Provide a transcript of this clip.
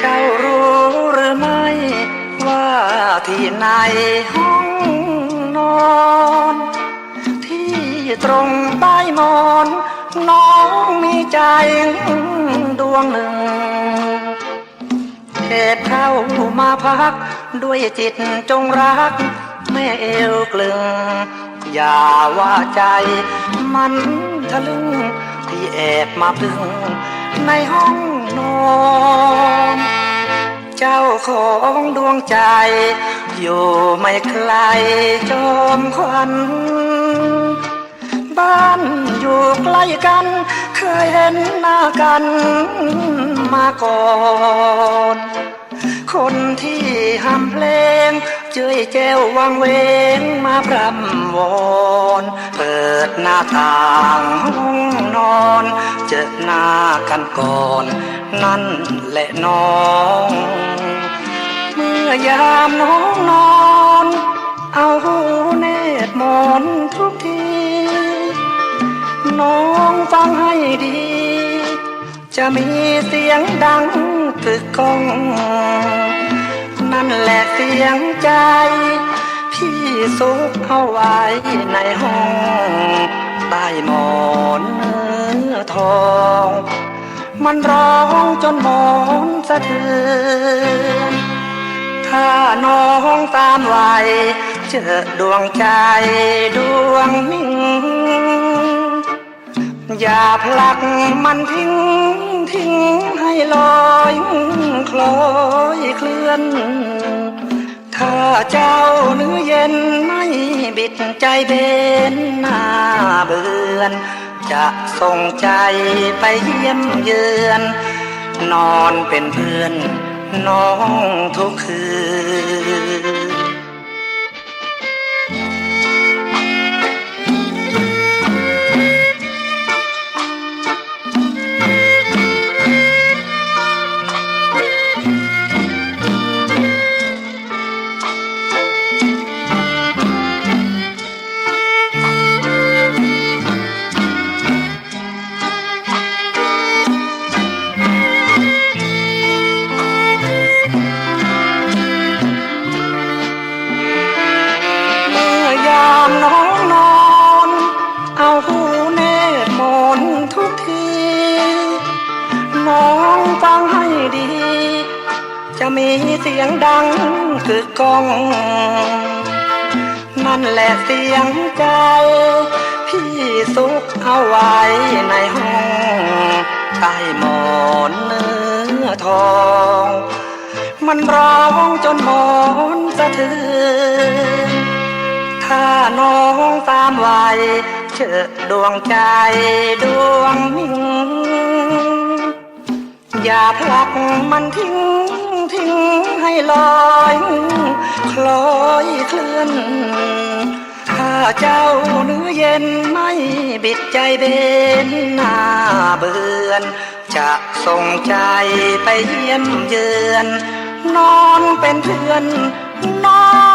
เจ้ารู้หรือไม่ ว่าที่ในห้องนอน ที่ตรงใต้มอน น้องมีใจดวงหนึ่งเหตุเข้ามาพัก ด้วยจิตจงรัก แม่เอวกลึง อย่าว่าใจมันทะลึงที่แอบมาพึงในห้อง น้อนเจ้าของดวงใจ อยู่ไม่ไกลจอมควันบ้านอยู่ใกล้กัน เคยเห็นหน้ากันมาก่อน คนที่ห้ำเพลง เจยแจ้ววังเวงมาพรำวอนเปิดหน้าต่างห้องนอน เจอหน้ากันก่อน นั่นแหละน้อง เมื่อยามน้องนอน เอาหูเนตรมอนทุกที น้องฟังให้ดี จะมีเสียงดังตึกกอง นั่นแหละเสียงใจ พี่ซุกเอาไว้ในห้องใต้หมอนเนื้อทอง มันร้องจนหมอนสะเทือนถ้าน้องตามไวเจอดวงใจดวงนิ่ง อย่าผลักมันทิ้งทิ้งให้ลอยคล้อยเคลื่อน ถ้าเจ้าเนื้อเย็นไม่บิดใจเบนหน้าเบือน จะส่งใจไปเยี่ยมเยือน นอนเป็นเพื่อนน้องทุกคืน จะมีเสียงดังกึกก้อง นั่นแหละเสียงใจ พี่ซุกเอาไว้ในห้องใต้หมอนเนื้อทอง มันร้องจนหมอนสะเทือนถ้าน้องตามไวเจอดดวงใจดวงนิ่งอย่าผลักมันทิ้ง ทิ้งให้ลอยคล้อยเคลื่อนข้าเจ้าเนื้อเย็นไม่บิดใจเบนหน้าเบือนจะส่งใจไปเยี่ยมเยือน นอนเป็นเพื่อนนอน